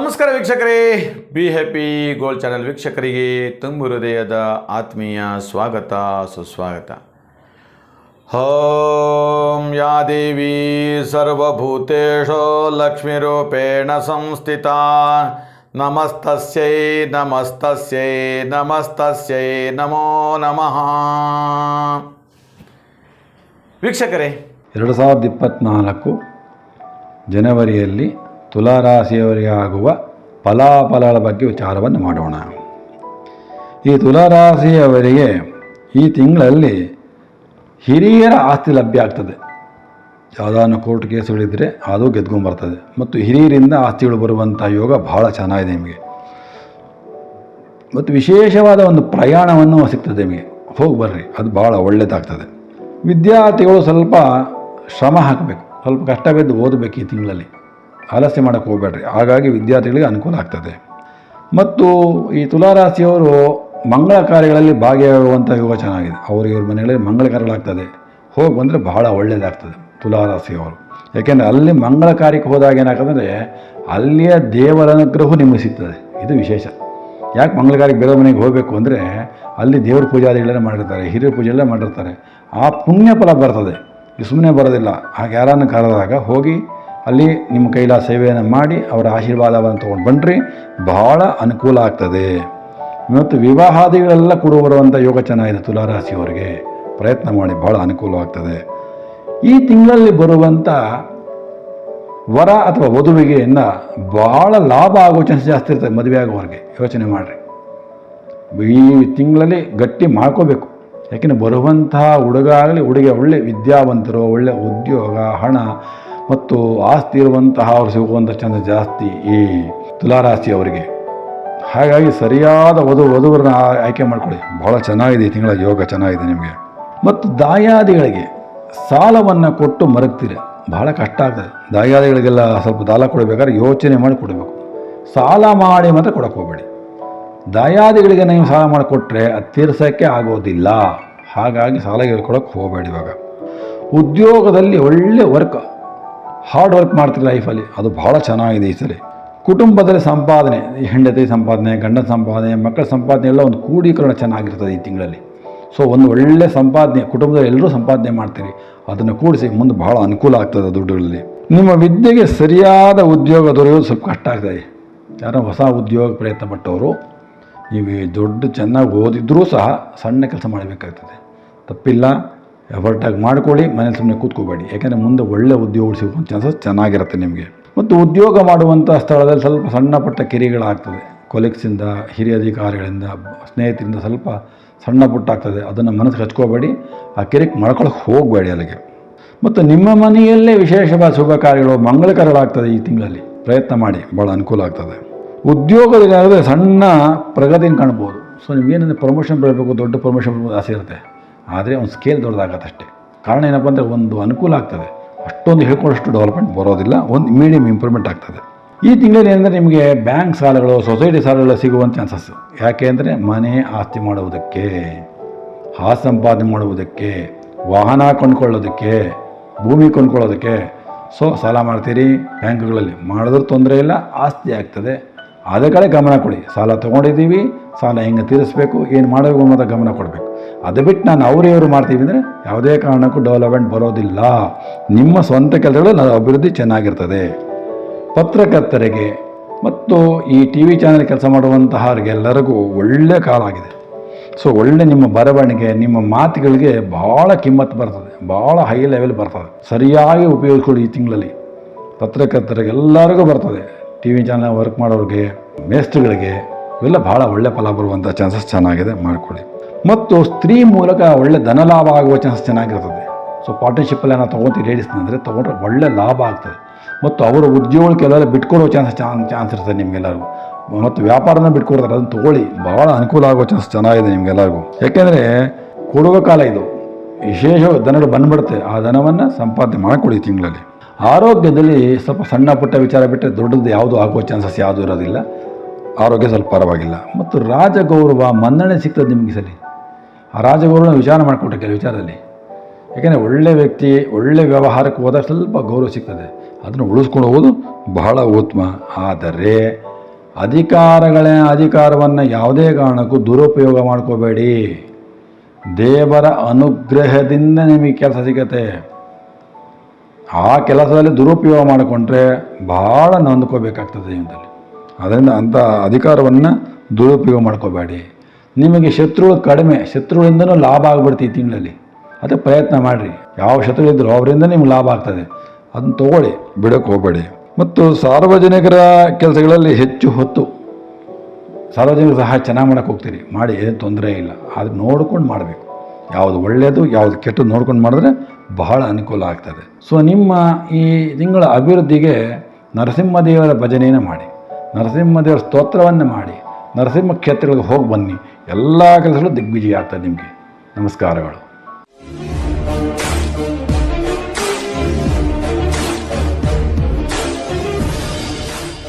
ನಮಸ್ಕಾರ ವೀಕ್ಷಕರೇ. Be happy gold channel ವೀಕ್ಷಕರಿಗೆ ತುಂಬು ಹೃದಯದ ಆತ್ಮೀಯ ಸ್ವಾಗತ, ಸುಸ್ವಾಗತ. ಓಂ ಯಾ ದೇವಿ ಸರ್ವಭೂತೇಶೋ ಲಕ್ಷ್ಮೀ ರೂಪೇಣ ಸಂಸ್ಥಿತ. ನಮಸ್ತಸ್ಯೈ ನಮಸ್ತಸ್ಯೈ ನಮಸ್ತಸ್ಯೈ ನಮೋ ನಮಃ. ವೀಕ್ಷಕರೇ. ಎರಡು ಸಾವಿರದ ಇಪ್ಪತ್ತ್ನಾಲ್ಕು ಜನವರಿಯಲ್ಲಿ ತುಲಾರಾಶಿಯವರಿಗೆ ಆಗುವ ಫಲಾಫಲಗಳ ಬಗ್ಗೆ ವಿಚಾರವನ್ನು ಮಾಡೋಣ. ಈ ತುಲಾರಾಶಿಯವರಿಗೆ ಈ ತಿಂಗಳಲ್ಲಿ ಹಿರಿಯರ ಆಸ್ತಿ ಲಭ್ಯ ಆಗ್ತದೆ. ಯಾವುದಾದ್ರು ಕೋರ್ಟ್ ಕೇಸುಗಳಿದ್ದರೆ ಅದು ಗೆದ್ಕೊಂಬರ್ತದೆ ಮತ್ತು ಹಿರಿಯರಿಂದ ಆಸ್ತಿಗಳು ಬರುವಂಥ ಯೋಗ ಬಹಳ ಚೆನ್ನಾಗಿದೆ ನಿಮಗೆ. ಮತ್ತು ವಿಶೇಷವಾದ ಒಂದು ಪ್ರಯಾಣವನ್ನು ಸಿಗ್ತದೆ ನಿಮಗೆ. ಹೋಗಿ ಬರ್ರಿ, ಅದು ಭಾಳ ಒಳ್ಳೆಯದಾಗ್ತದೆ ವಿದ್ಯಾರ್ಥಿಗಳು ಸ್ವಲ್ಪ ಶ್ರಮ ಹಾಕಬೇಕು. ಸ್ವಲ್ಪ ಕಷ್ಟ ಬಿದ್ದು ಓದಬೇಕು ಈ ತಿಂಗಳಲ್ಲಿ. ಆಲಸ್ಯ ಮಾಡೋಕ್ಕೆ ಹೋಗಬೇಡ್ರಿ. ಹಾಗಾಗಿ ವಿದ್ಯಾರ್ಥಿಗಳಿಗೆ ಅನುಕೂಲ ಆಗ್ತದೆ. ಮತ್ತು ಈ ತುಲಾರಾಶಿಯವರು ಮಂಗಳ ಕಾರ್ಯಗಳಲ್ಲಿ ಭಾಗಿಯಾಗುವಂಥ ಯೋಗ ಚೆನ್ನಾಗಿದೆ. ಅವರು ಇವ್ರ ಮನೆಗಳಲ್ಲಿ ಮಂಗಳ ಕಾರ್ಯಗಳಾಗ್ತದೆ ಹೋಗಿ ಬಂದರೆ ಬಹಳ ಒಳ್ಳೆಯದಾಗ್ತದೆ ತುಲಾರಾಶಿಯವರು. ಯಾಕೆಂದರೆ ಅಲ್ಲಿ ಮಂಗಳ ಕಾರ್ಯಕ್ಕೆ ಹೋದಾಗ ಏನಾಗ್ತದೆ ಅಲ್ಲಿಯ ದೇವರ ಅನುಗ್ರಹ ನಿಮಗೆ ಸಿಗ್ತದೆ. ಇದು ವಿಶೇಷ. ಯಾಕೆ ಮಂಗಳ ಕಾರ್ಯಕ್ಕೆ ಬೇರೆ ಮನೆಗೆ ಹೋಗಬೇಕು ಅಂದರೆ ಅಲ್ಲಿ ದೇವ್ರ ಪೂಜಾದಿಗಳೆಲ್ಲ ಮಾಡಿರ್ತಾರೆ ಹಿರಿಯ ಪೂಜೆ ಮಾಡಿರ್ತಾರೆ. ಆ ಪುಣ್ಯ ಫಲ ಬರ್ತದೆ. ಸುಮ್ಮನೆ ಬರೋದಿಲ್ಲ. ಹಾಗೆ ಯಾರನ್ನು ಕರೆದಾಗ ಹೋಗಿ ಅಲ್ಲಿ ನಿಮ್ಮ ಕೈಲ ಸೇವೆಯನ್ನು ಮಾಡಿ ಅವರ ಆಶೀರ್ವಾದವನ್ನು ತೊಗೊಂಡು ಬನ್ನಿರಿ ಬಹಳ ಅನುಕೂಲ ಆಗ್ತದೆ. ಮತ್ತು ವಿವಾಹಾದಿಗಳೆಲ್ಲ ಕೂಡ ಬರುವಂಥ ಯೋಗ ಚೆನ್ನಾಗಿದೆ ತುಲಾರಾಶಿಯವರಿಗೆ ಪ್ರಯತ್ನ ಮಾಡಿ ಬಹಳ ಅನುಕೂಲವಾಗ್ತದೆ ಈ ತಿಂಗಳಲ್ಲಿ ಬರುವಂಥ ವರ ಅಥವಾ ವಧುವಿಗೆಯನ್ನು ಭಾಳ ಲಾಭ ಆಗೋ ಚಾನ್ಸ್ ಜಾಸ್ತಿ ಇರ್ತದೆ ಮದುವೆ ಆಗೋವರೆಗೆ ಯೋಚನೆ ಮಾಡಿರಿ. ಈ ತಿಂಗಳಲ್ಲಿ ಗಟ್ಟಿ ಮಾಡ್ಕೋಬೇಕು. ಯಾಕೆಂದರೆ ಬರುವಂತಹ ಹುಡುಗ ಆಗಲಿ ಹುಡುಗಿ ಒಳ್ಳೆ ವಿದ್ಯಾವಂತರು, ಒಳ್ಳೆ ಉದ್ಯೋಗ, ಹಣ ಮತ್ತು ಆಸ್ತಿ ಇರುವಂತಹ ಅವರು ಸಿಗುವಂಥ ಚಂದ ಜಾಸ್ತಿ ಈ ತುಲಾರಾಶಿಯವರಿಗೆ. ಹಾಗಾಗಿ ಸರಿಯಾದ ವಧು ವಧುವರನ್ನ ಆಯ್ಕೆ ಮಾಡಿಕೊಳ್ಳಿ. ಬಹಳ ಚೆನ್ನಾಗಿದೆ ಈ ತಿಂಗಳ ಯೋಗ, ಚೆನ್ನಾಗಿದೆ ನಿಮಗೆ. ಮತ್ತು ದಾಯಾದಿಗಳಿಗೆ ಸಾಲವನ್ನು ಕೊಟ್ಟು ಮರಗ್ತೀರಿ. ಬಹಳ ಕಷ್ಟ ಆಗ್ತದೆ. ದಾಯಾದಿಗಳಿಗೆಲ್ಲ ಸ್ವಲ್ಪ ದಾಲ ಕೊಡಬೇಕಾದ್ರೆ ಯೋಚನೆ ಮಾಡಿ ಕೊಡಬೇಕು. ಸಾಲ ಮಾಡಿ ಮಾತ್ರ ಕೊಡಕ್ಕೆ ಹೋಗಬೇಡಿ. ದಾಯಾದಿಗಳಿಗೆ ನೀವು ಸಾಲ ಮಾಡಿಕೊಟ್ರೆ ಅದು ತೀರ್ಸೋಕ್ಕೆ ಆಗೋದಿಲ್ಲ. ಹಾಗಾಗಿ ಸಾಲ ಕೊಡೋಕ್ಕೆ ಹೋಗಬೇಡಿ ಇವಾಗ. ಉದ್ಯೋಗದಲ್ಲಿ ಒಳ್ಳೆ ವರ್ಕ್ ಹಾರ್ಡ್ ವರ್ಕ್ ಮಾಡ್ತೀರಿ ಲೈಫಲ್ಲಿ ಅದು ಭಾಳ ಚೆನ್ನಾಗಿದೆ ಈ ಸರಿ. ಕುಟುಂಬದಲ್ಲಿ ಸಂಪಾದನೆ ಹೆಂಡತಿ ಸಂಪಾದನೆ, ಗಂಡನ ಸಂಪಾದನೆ, ಮಕ್ಕಳ ಸಂಪಾದನೆ ಎಲ್ಲ ಒಂದು ಕೂಡೀಕರಣ ಚೆನ್ನಾಗಿರ್ತದೆ ಈ ತಿಂಗಳಲ್ಲಿ. ಸೊ ಒಂದು ಒಳ್ಳೆ ಸಂಪಾದನೆ, ಕುಟುಂಬದಲ್ಲಿ ಎಲ್ಲರೂ ಸಂಪಾದನೆ ಮಾಡ್ತೀರಿ, ಅದನ್ನು ಕೂಡಿಸಿ ಮುಂದೆ ಭಾಳ ಅನುಕೂಲ ಆಗ್ತದೆ ದುಡ್ಡುಗಳಲ್ಲಿ. ನಿಮ್ಮ ವಿದ್ಯೆಗೆ ಸರಿಯಾದ ಉದ್ಯೋಗ ದೊರೆಯೋದು ಸ್ವಲ್ಪ ಕಷ್ಟ ಆಗ್ತದೆ. ಯಾರೋ ಹೊಸ ಉದ್ಯೋಗ ಪ್ರಯತ್ನ ಪಟ್ಟವರು, ನೀವು ದೊಡ್ಡ ಚೆನ್ನಾಗಿ ಓದಿದ್ರೂ ಸಹ ಸಣ್ಣ ಕೆಲಸ ಮಾಡಬೇಕಾಗ್ತದೆ. ತಪ್ಪಿಲ್ಲ. ಎಫರ್ಟಾಗಿ ಮಾಡ್ಕೊಳ್ಳಿ, ಮನೇಲಿ ಸುಮ್ಮನೆ ಕೂತ್ಕೋಬೇಡಿ. ಯಾಕೆಂದರೆ ಮುಂದೆ ಒಳ್ಳೆ ಉದ್ಯೋಗ ಸಿಗುವಂಥ ಚಾನ್ಸಸ್ ಚೆನ್ನಾಗಿರುತ್ತೆ ನಿಮಗೆ. ಮತ್ತು ಉದ್ಯೋಗ ಮಾಡುವಂಥ ಸ್ಥಳದಲ್ಲಿ ಸ್ವಲ್ಪ ಸಣ್ಣ ಪುಟ್ಟ ಕಿರಿಗಳಾಗ್ತದೆ. ಕೊಲೆಕ್ಸಿಂದ ಹಿರಿಯ ಅಧಿಕಾರಿಗಳಿಂದ, ಸ್ನೇಹಿತರಿಂದ ಸ್ವಲ್ಪ ಸಣ್ಣ ಪುಟ್ಟ ಆಗ್ತದೆ. ಅದನ್ನು ಮನಸ್ಸಿಗೆ ಹಚ್ಕೋಬೇಡಿ. ಆ ಕಿರಿಕ್ ಮಾಡ್ಕೊಳಕ್ಕೆ ಹೋಗಬೇಡಿ ಅಲ್ಲಿಗೆ. ಮತ್ತು ನಿಮ್ಮ ಮನೆಯಲ್ಲೇ ವಿಶೇಷವಾದ ಶುಭ ಕಾರ್ಯಗಳು ಮಂಗಳಕರಗಳಾಗ್ತದೆ ಈ ತಿಂಗಳಲ್ಲಿ. ಪ್ರಯತ್ನ ಮಾಡಿ ಭಾಳ ಅನುಕೂಲ ಆಗ್ತದೆ. ಉದ್ಯೋಗದಲ್ಲಿ ಸಣ್ಣ ಪ್ರಗತಿಯನ್ನು ಕಾಣ್ಬೋದು. ಸೊ ನಿಮಗೇನಂದರೆ ಪ್ರಮೋಷನ್ ಬರಬೇಕು, ದೊಡ್ಡ ಪ್ರಮೋಷನ್ ಆಸೆ ಇರುತ್ತೆ. ಆದರೆ ಒಂದು ಸ್ಕೇಲ್ ದೊಡ್ಡದಾಗತ್ತೆ ಅಷ್ಟೇ ಕಾರಣ ಏನಪ್ಪ ಅಂದರೆ ಒಂದು ಅನುಕೂಲ ಆಗ್ತದೆ. ಅಷ್ಟೊಂದು ಹೇಳ್ಕೊಂಡಷ್ಟು ಡೆವಲಪ್ಮೆಂಟ್ ಬರೋದಿಲ್ಲ, ಒಂದು ಮೀಡಿಯಮ್ ಇಂಪ್ರೂವ್ಮೆಂಟ್ ಆಗ್ತದೆ. ಈ ತಿಂಗಳಲ್ಲಿ ಏನಂದರೆ ನಿಮಗೆ ಬ್ಯಾಂಕ್ ಸಾಲಗಳು ಸೊಸೈಟಿ ಸಾಲಗಳು ಸಿಗುವಂಥ ಚಾನ್ಸಸ್ ಯಾಕೆ ಅಂದರೆ ಮನೆ ಆಸ್ತಿ ಮಾಡುವುದಕ್ಕೆ ಹಾ ಸಂಪಾದನೆ ಮಾಡುವುದಕ್ಕೆ, ವಾಹನ ಕೊಂಡ್ಕೊಳ್ಳೋದಕ್ಕೆ, ಭೂಮಿ ಕೊಂಡ್ಕೊಳ್ಳೋದಕ್ಕೆ. ಸೊ ಸಾಲ ಮಾಡ್ತೀರಿ ಬ್ಯಾಂಕ್ಗಳಲ್ಲಿ. ಮಾಡಿದ್ರೂ ತೊಂದರೆ ಇಲ್ಲ, ಆಸ್ತಿ ಆಗ್ತದೆ. ಅದೇ ಕಡೆ ಗಮನ ಕೊಡಿ. ಸಾಲ ತೊಗೊಂಡಿದ್ದೀವಿ, ಸಾಲ ಹೆಂಗೆ ತೀರಿಸ್ಬೇಕು, ಏನು ಮಾಡಬೇಕು ಅನ್ನೋದ ಗಮನ ಕೊಡಬೇಕು. ಅದು ಬಿಟ್ಟು ನಾನು ಅವರು ಇವರು ಮಾಡ್ತೀವಿ ಅಂದರೆ ಯಾವುದೇ ಕಾರಣಕ್ಕೂ ಡೆವಲಪ್ಮೆಂಟ್ ಬರೋದಿಲ್ಲ. ನಿಮ್ಮ ಸ್ವಂತ ಕೆಲಸಗಳು ಅಭಿವೃದ್ಧಿ ಚೆನ್ನಾಗಿರ್ತದೆ. ಪತ್ರಕರ್ತರಿಗೆ ಮತ್ತು ಈ ಟಿ ವಿ ಚಾನಲ್ ಕೆಲಸ ಮಾಡುವಂತಹರಿಗೆಲ್ಲರಿಗೂ ಒಳ್ಳೆಯ ಕಾಲ ಆಗಿದೆ. ಸೊ ಒಳ್ಳೆ ನಿಮ್ಮ ಬರವಣಿಗೆ, ನಿಮ್ಮ ಮಾತುಗಳಿಗೆ ಭಾಳ ಕಿಮ್ಮತ್ತು ಬರ್ತದೆ. ಭಾಳ ಹೈ ಲೆವೆಲ್ ಬರ್ತದೆ. ಸರಿಯಾಗಿ ಉಪಯೋಗಿಸ್ಕೊಳ್ಳಿ ಈ ತಿಂಗಳಲ್ಲಿ. ಪತ್ರಕರ್ತರಿಗೆ ಎಲ್ಲರಿಗೂ ಬರ್ತದೆ. ಟಿ ವಿ ಚಾನಲ್ ವರ್ಕ್ ಮಾಡೋರಿಗೆ ಮೇಸ್ಟ್ರುಗಳಿಗೆ ಇವೆಲ್ಲ ಭಾಳ ಒಳ್ಳೆ ಫಲ ಬರುವಂಥ ಚಾನ್ಸಸ್ ಚೆನ್ನಾಗಿದೆ. ಮಾಡಿಕೊಳ್ಳಿ. ಮತ್ತು ಸ್ತ್ರೀ ಮೂಲಕ ಒಳ್ಳೆ ಧನಲಾಭ ಆಗುವ ಚಾನ್ಸ್ ಚೆನ್ನಾಗಿರ್ತದೆ ಸೊ ಪಾರ್ಟ್ನರ್ಶಿಪ್ಪಲ್ಲಿ ಏನೋ ತೊಗೊತೀವಿ ಲೇಡೀಸ್ನ ಅಂದರೆ ತೊಗೊಂಡ್ರೆ ಒಳ್ಳೆ ಲಾಭ ಆಗ್ತದೆ. ಮತ್ತು ಅವರ ಉದ್ಯೋಗಕ್ಕೆಲ್ಲ ಬಿಟ್ಕೊಡೋ ಚಾನ್ಸ್ ಚಾನ್ ಚಾನ್ಸ್ ಇರ್ತದೆ ನಿಮಗೆಲ್ಲರಿಗೂ. ಮತ್ತು ವ್ಯಾಪಾರನ ಬಿಟ್ಕೊಡ್ತಾರೆ, ಅದನ್ನು ತೊಗೊಳ್ಳಿ. ಭಾಳ ಅನುಕೂಲ ಆಗೋ ಚಾನ್ಸ್ ಚೆನ್ನಾಗಿದೆ ನಿಮಗೆಲ್ಲರಿಗೂ. ಯಾಕೆಂದರೆ ಕೊಡುವ ಕಾಲ ಇದು. ವಿಶೇಷ ದನಗಳು ಬಂದ್ಬಿಡುತ್ತೆ. ಆ ಧನವನ್ನು ಸಂಪಾದನೆ ಮಾಡಿಕೊಡಿ ತಿಂಗಳಲ್ಲಿ. ಆರೋಗ್ಯದಲ್ಲಿ ಸ್ವಲ್ಪ ಸಣ್ಣ ಪುಟ್ಟ ವಿಚಾರ ಬಿಟ್ಟರೆ ದೊಡ್ಡದು ಯಾವುದು ಆಗುವ ಚಾನ್ಸಸ್ ಯಾವುದೂ ಇರೋದಿಲ್ಲ. ಆರೋಗ್ಯ ಸ್ವಲ್ಪ ಪರವಾಗಿಲ್ಲ. ಮತ್ತು ರಾಜಗೌರವ ಮನ್ನಣೆ ಸಿಗ್ತದೆ ನಿಮಗೆ ಸರಿ ಆ ರಾಜಗುರುನ ವಿಚಾರ ಮಾಡಿಕೊಟ್ಟೆ ಕೆಲವು ವಿಚಾರದಲ್ಲಿ. ಯಾಕೆಂದರೆ ಒಳ್ಳೆ ವ್ಯಕ್ತಿ, ಒಳ್ಳೆ ವ್ಯವಹಾರಕ್ಕೆ ಹೋದಾಗ ಸ್ವಲ್ಪ ಗೌರವ ಸಿಗ್ತದೆ. ಅದನ್ನು ಉಳಿಸ್ಕೊಂಡು ಹೋಗೋದು ಬಹಳ ಉತ್ತಮ. ಆದರೆ ಅಧಿಕಾರಗಳ ಅಧಿಕಾರವನ್ನು ಯಾವುದೇ ಕಾರಣಕ್ಕೂ ದುರುಪಯೋಗ ಮಾಡ್ಕೋಬೇಡಿ. ದೇವರ ಅನುಗ್ರಹದಿಂದ ನಿಮಗೆ ಕೆಲಸ ಸಿಗತ್ತೆ. ಆ ಕೆಲಸದಲ್ಲಿ ದುರುಪಯೋಗ ಮಾಡಿಕೊಂಡ್ರೆ ಭಾಳ ನೊಂದ್ಕೋಬೇಕಾಗ್ತದೆ ಜೀವನದಲ್ಲಿ. ಅದರಿಂದ ಅಂಥ ಅಧಿಕಾರವನ್ನು ದುರುಪಯೋಗ ಮಾಡ್ಕೋಬೇಡಿ. ನಿಮಗೆ ಶತ್ರುಗಳು ಕಡಿಮೆ, ಶತ್ರುಗಳಿಂದನೂ ಲಾಭ ಆಗ್ಬಿಡ್ತು ಈ ತಿಂಗಳಲ್ಲಿ. ಅದಕ್ಕೆ ಪ್ರಯತ್ನ ಮಾಡಿರಿ. ಯಾವ ಶತ್ರು ಇದ್ದರೂ ಅವರಿಂದ ನಿಮ್ಗೆ ಲಾಭ ಆಗ್ತದೆ. ಅದನ್ನು ತಗೊಳ್ಳಿ ಬಿಡೋಕ್ಕೆ ಹೋಗಬೇಡಿ. ಮತ್ತು ಸಾರ್ವಜನಿಕರ ಕೆಲಸಗಳಲ್ಲಿ ಹೆಚ್ಚು ಹೊತ್ತು. ಸಾರ್ವಜನಿಕರು ಸಹ ಚೆನ್ನಾಗಿ ಮಾಡೋಕ್ಕೆ ಹೋಗ್ತೀರಿ. ಮಾಡಿ, ಏನು ತೊಂದರೆ ಇಲ್ಲ. ಅದು ನೋಡ್ಕೊಂಡು ಮಾಡಬೇಕು. ಯಾವುದು ಒಳ್ಳೆಯದು ಯಾವುದು ಕೆಟ್ಟದ್ದು ನೋಡ್ಕೊಂಡು ಮಾಡಿದ್ರೆ ಬಹಳ ಅನುಕೂಲ ಆಗ್ತದೆ. ಸೊ ನಿಮ್ಮ ಈ ತಿಂಗಳ ಅಭಿವೃದ್ಧಿಗೆ ನರಸಿಂಹದೇವರ ಭಜನೆಯನ್ನು ಮಾಡಿ. ನರಸಿಂಹದೇವರ ಸ್ತೋತ್ರವನ್ನು ಮಾಡಿ. ನರಸಿಂಹ ಕ್ಷೇತ್ರಗಳಿಗೆ ಹೋಗಿ ಬನ್ನಿ. ಎಲ್ಲ ಕೆಲಸಗಳು ದಿಗ್ವಿಜಯ ಆಗ್ತದೆ ನಿಮಗೆ. ನಮಸ್ಕಾರಗಳು.